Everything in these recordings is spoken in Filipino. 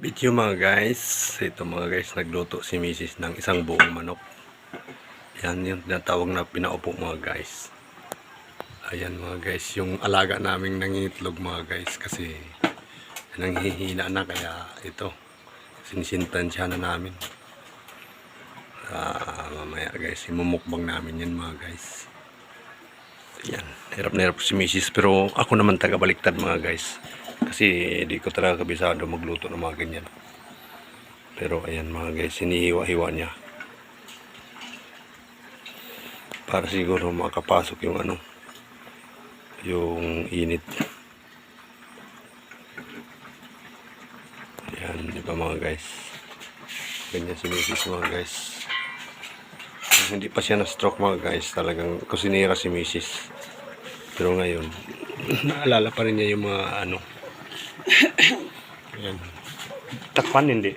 Video mga guys, ito mga guys, nagluto si Mrs. ng isang buong manok. Yan yung tinatawag na pinaupo mga guys. Ayan mga guys, yung alaga naming nangingitlog mga guys kasi nanghihina na kaya ito, sinisintansya na namin. Ah, mamaya guys, imumukbang namin yan mga guys. Yan, hirap na hirap si Mrs. Pero ako naman taga-baliktad mga guys. Kasi di ko talaga kabisado magluto ng mga ganyan. Pero ayan mga guys, sinihiwa-hiwa niya. Para siguro makapasok yung ano, yung init. Ayan, di ba mga guys? Ganyan si Mrs. mga guys. Hindi pa siya na-stroke mga guys. Talagang kusinira si Mrs. Pero ngayon, naalala pa rin niya yung mga ano. Ayan. Takpan hindi.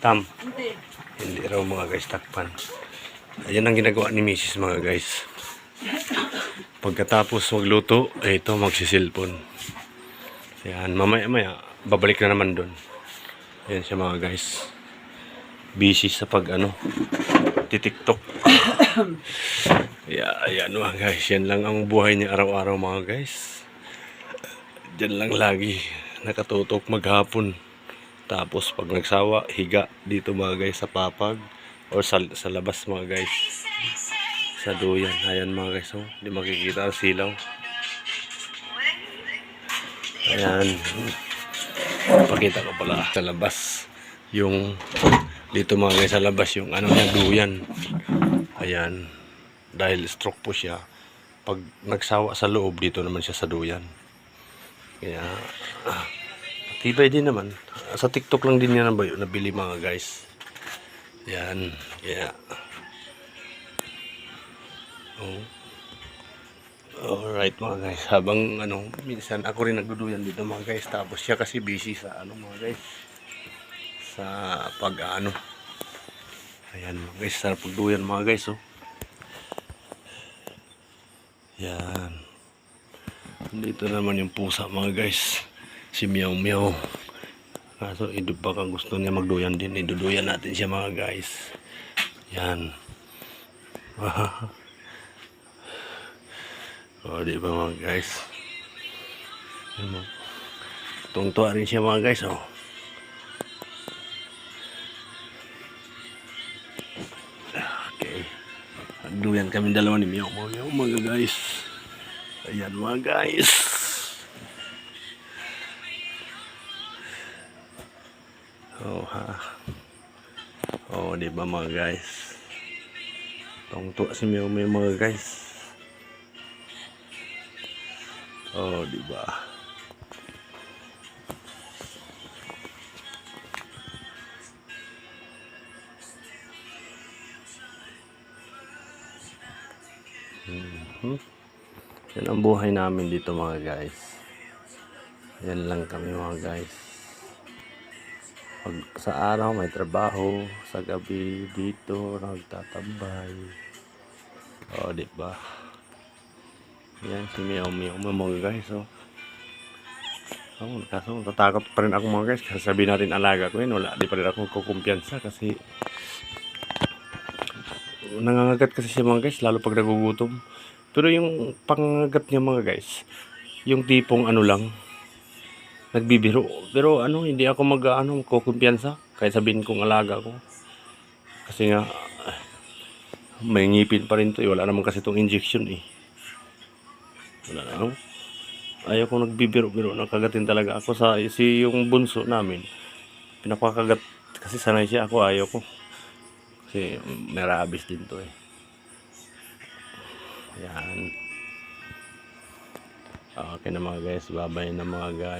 Tam. Hindi. Hindi raw mga guys takpan. Ayan ang ginagawa ni Mrs. mga guys. Pagkatapos magluto, eh, ito magsisilpon. Ayan, mamaya maya, babalik na naman doon. Ayan siya mga guys. Busy sa pag ano, titiktok. yeah, ayan mga guys, yan lang ang buhay niya araw-araw mga guys. Diyan lang lagi nakatutok maghapon. Tapos pag nagsawa, higa dito mga guys sa papag or sa, sa labas mga guys. Sa duyan. Ayan mga guys, oh. Hindi makikita ang silaw. Ayan. Pakita ko pala sa labas. Yung dito mga guys sa labas yung ano niya duyan. Ayan. Dahil stroke po siya. Pag nagsawa sa loob, dito naman siya sa duyan. Kaya, ah, tibay din naman. Sa TikTok lang din yan nabayo, nabili mga guys. Yan, kaya. Oh. Alright mga guys, habang ano, minsan ako rin nagduduyan dito mga guys. Tapos siya kasi busy sa ano mga guys. Sa pag ano. Ayan mga guys, sa pagduyan mga guys oh. Yan. Dito naman yung pusa mga guys. Si Meow Meow. Kaso ito baka gusto niya magduyan din. Iduduyan natin siya mga guys. Yan. o di ba mga guys. Ano? Tungtuwa rin siya mga guys. Oh. Okay. Magduyan kami dalawa ni Meow Meow mga guys. Ayan mga guys. Oh ha. Oh, di ba mga guys? Tungtuwa si Meow Meow mga guys. Oh, di ba? Mhm. Yan ang buhay namin dito mga guys. Yan lang kami mga guys. Pag sa araw may trabaho, sa gabi dito nagtatambay. Oh, di ba? Yan si Meow Meow mga guys, oh. Oh, kaso natatakot pa rin ako mga guys kasi sabi natin alaga ko yun, wala, di pa rin ako kukumpiyansa kasi nangangagat kasi siya mga guys, lalo pag nagugutom. Pero yung pangangagat niya mga guys, yung tipong ano lang, nagbibiro. Pero ano, hindi ako mag ano, kukumpiyansa. Kahit sabihin kong alaga ko. Kasi nga, may ngipin pa rin to eh. Wala naman kasi itong injection eh. Wala na. ano? Ayaw ko nagbibiro-biro. Nakagatin talaga ako sa si yung bunso namin. Pinapakagat kasi sanay siya. Ako ayaw ko. Kasi may rabies din to eh. Yan. Okay na mga guys. Babay na mga guys.